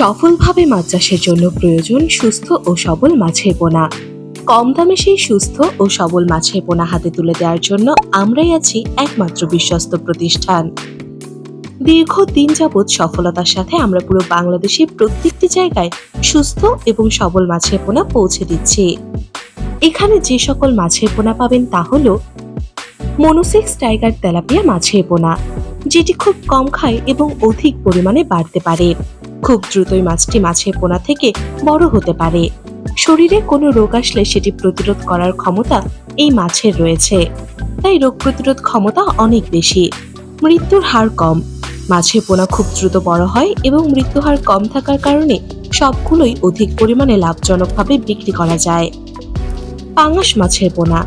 সফলভাবে মাছ চাষের জন্য প্রয়োজন সুস্থ ও সবল মাছের পোনা। কম দামে সেই সুস্থ ও সবল মাছের পোনা হাতে তুলে দেওয়ার জন্য আমরাই আছি একমাত্র বিশ্বস্ত প্রতিষ্ঠান। দীর্ঘ দিন যাবৎ সফলতার সাথে আমরা পুরো বাংলাদেশের প্রত্যেকটি জায়গায় সুস্থ এবং সবল মাছের পোনা পৌঁছে দিচ্ছি। এখানে যে সকল মাছের পোনা পাবেন তা হল মনোসেক্স টাইগার তেলাপিয়া মাছের পোনা, যেটি খুব কম খায় এবং অধিক পরিমাণে বাড়তে পারে। খুব দ্রুতই মাছটি মাছের পোনা থেকে বড় হতে পারে। শরীরে কোনো রোগ আসলে সেটি প্রতিরোধ করার ক্ষমতা এই মাছের রয়েছে। তাই রোগ প্রতিরোধ ক্ষমতা অনেক বেশি। মৃত্যুর হার কম। মাছের পোনা খুব দ্রুত বড় হয় এবং মৃত্যু হার কম থাকার কারণে সবগুলোই অধিক পরিমাণে লাভজনকভাবে বিক্রি করা যায়। পাঙাশ মাছের পোনা।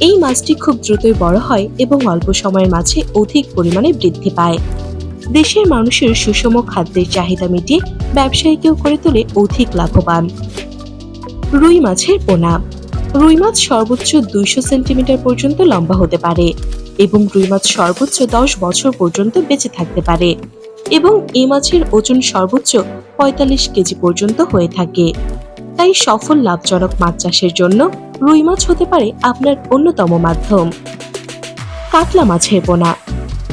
এই মাছটি খুব দ্রুতই বড় হয় এবং অল্প সময়ের মাঝে অধিক পরিমাণে বৃদ্ধি পায়। দেশের মানুষের সুষম খাদ্যের চাহিদা মিটিয়ে ব্যবসায়ীকেও করে তোলে অধিক লাভবান। রুই মাছের পোনা। রুই মাছ সর্বোচ্চ দুইশো সেন্টিমিটার পর্যন্ত লম্বা হতে পারে এবং রুই মাছ সর্বোচ্চ দশ বছর পর্যন্ত বেঁচে থাকতে পারে এবং এ মাছের ওজন সর্বোচ্চ পঁয়তাল্লিশ কেজি পর্যন্ত হয়ে থাকে। তাই সফল লাভজনক মাছ চাষের জন্য রুই মাছ হতে পারে আপনার অন্যতম মাধ্যম। কাতলা মাছের পোনা।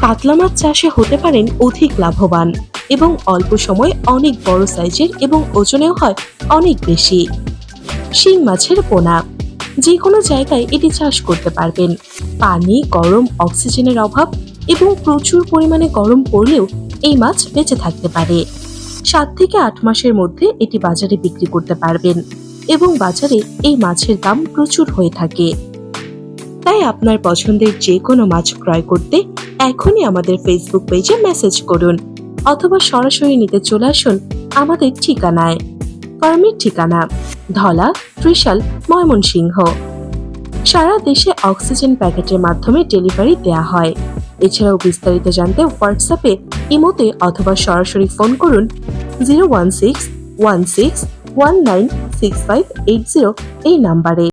কাতলা মাছ চাষে হতে পারেন অধিক লাভবান এবং অল্প সময়ে অনেক বড় সাইজের এবং ওজনেও হয় অনেক বেশি। শিং মাছের পোনা যে কোনো জায়গায় এটি চাষ করতে পারবেন। পানি, গরম, অক্সিজেনের অভাব এবং প্রচুর পরিমাণে গরম পড়লেও এই মাছ বেঁচে থাকতে পারে। সাত থেকে আট মাসের মধ্যে এটি বাজারে বিক্রি করতে পারবেন এবং বাজারে এই মাছের দাম প্রচুর হয়ে থাকে। তাই আপনার পছন্দের যে কোনো মাছ ক্রয় করতে এখনই আমাদের ফেসবুক পেজে মেসেজ করুন অথবা সরাসরি নিতে চলে আসুন আমাদের ঠিকানায়। ফার্মের ঠিকানা, ধলা, ত্রিশাল, ময়মনসিংহ। সারা দেশে অক্সিজেন প্যাকেটের মাধ্যমে ডেলিভারি দেয়া হয়। এছাড়াও বিস্তারিত জানতে হোয়াটসঅ্যাপে ইমোতে অথবা সরাসরি ফোন করুন zero one six one six one nine six five eight zero এই নাম্বারে।